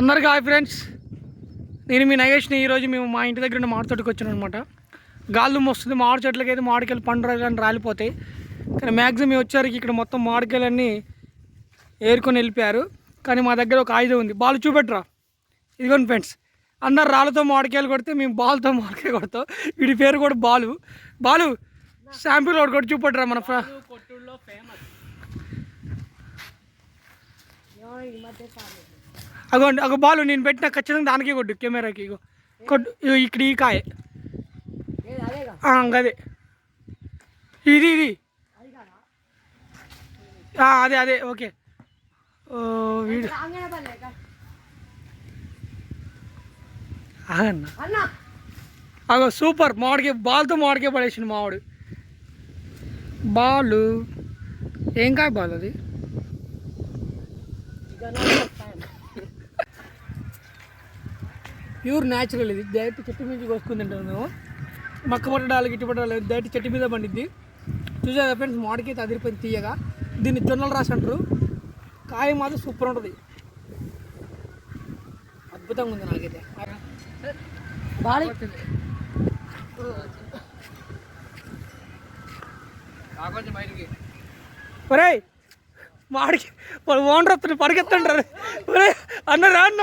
అందరికీ hi friends. నేను మీ నగేష్ని ఈరోజు మేము మా ఇంటి దగ్గర ఉన్న మామిడి తోటకి వచ్చాను అనమాట గాలి వస్తుంది మామిడి చెట్లకి అయితే మామిడికాయలు పండు కానీ రాలిపోతాయి కానీ మ్యాక్సిమం వచ్చేసరికి ఇక్కడ మొత్తం మామిడికాయలన్నీ ఏరుకొని వెళ్ళిపోయారు. కానీ మా దగ్గర ఒక ఆయుధం ఉంది. బాల్ చూపెట్టరా. ఇదిగోండి ఫ్రెండ్స్. అందరు రాళ్ళతో మామిడికాయలు కొడితే మేము బాల్తో మామిడికాయ కొడతాం. వీడి పేరు కూడా బాలు. బాలు శాంపిల్ ఒకటి కొట్టి చూపెట్టరా మన ఫ్ర- అగోండి ఒక బాలు నేను పెట్టిన ఖచ్చితంగా దానికే కొట్టు కెమెరాకి ఇగో. కొట్టు ఇగో ఇక్కడ ఈ కాయ. ఆ, గదే ఇది ఇది. ఆ, అదే అదే ఓకే. ఓ వీడు. ఆగన్న. అగో సూపర్. మామిడికి బాల్తో మామిడికే పడేసింది మామిడు బాలు. ఏం కాయ బాల్ అది? ప్యూర్ న్యాచురల్ ఇది. డైరెక్ట్ చెట్టు మీద కోసుకుని తింటాం మేము. మక్క పట్టడాలు గిట్టు పట్టాలి డైరెక్ట్ చెట్టు మీద పండిద్ది. చూసారా ఫ్రెండ్స్ మామిడికైతే అదిరిపోయింది తీయగా. దీన్ని జొన్నలు రాసి అంటారు. కాయ మాత్రం సూపర్ ఉంటుంది. అద్భుతంగా ఉంది నాకైతే. బాడీ ఒరేయ్! మాడికి వాళ్ళు ఓనర్ వస్తుంది పరిగెత్తంటారు అన్న రాన్న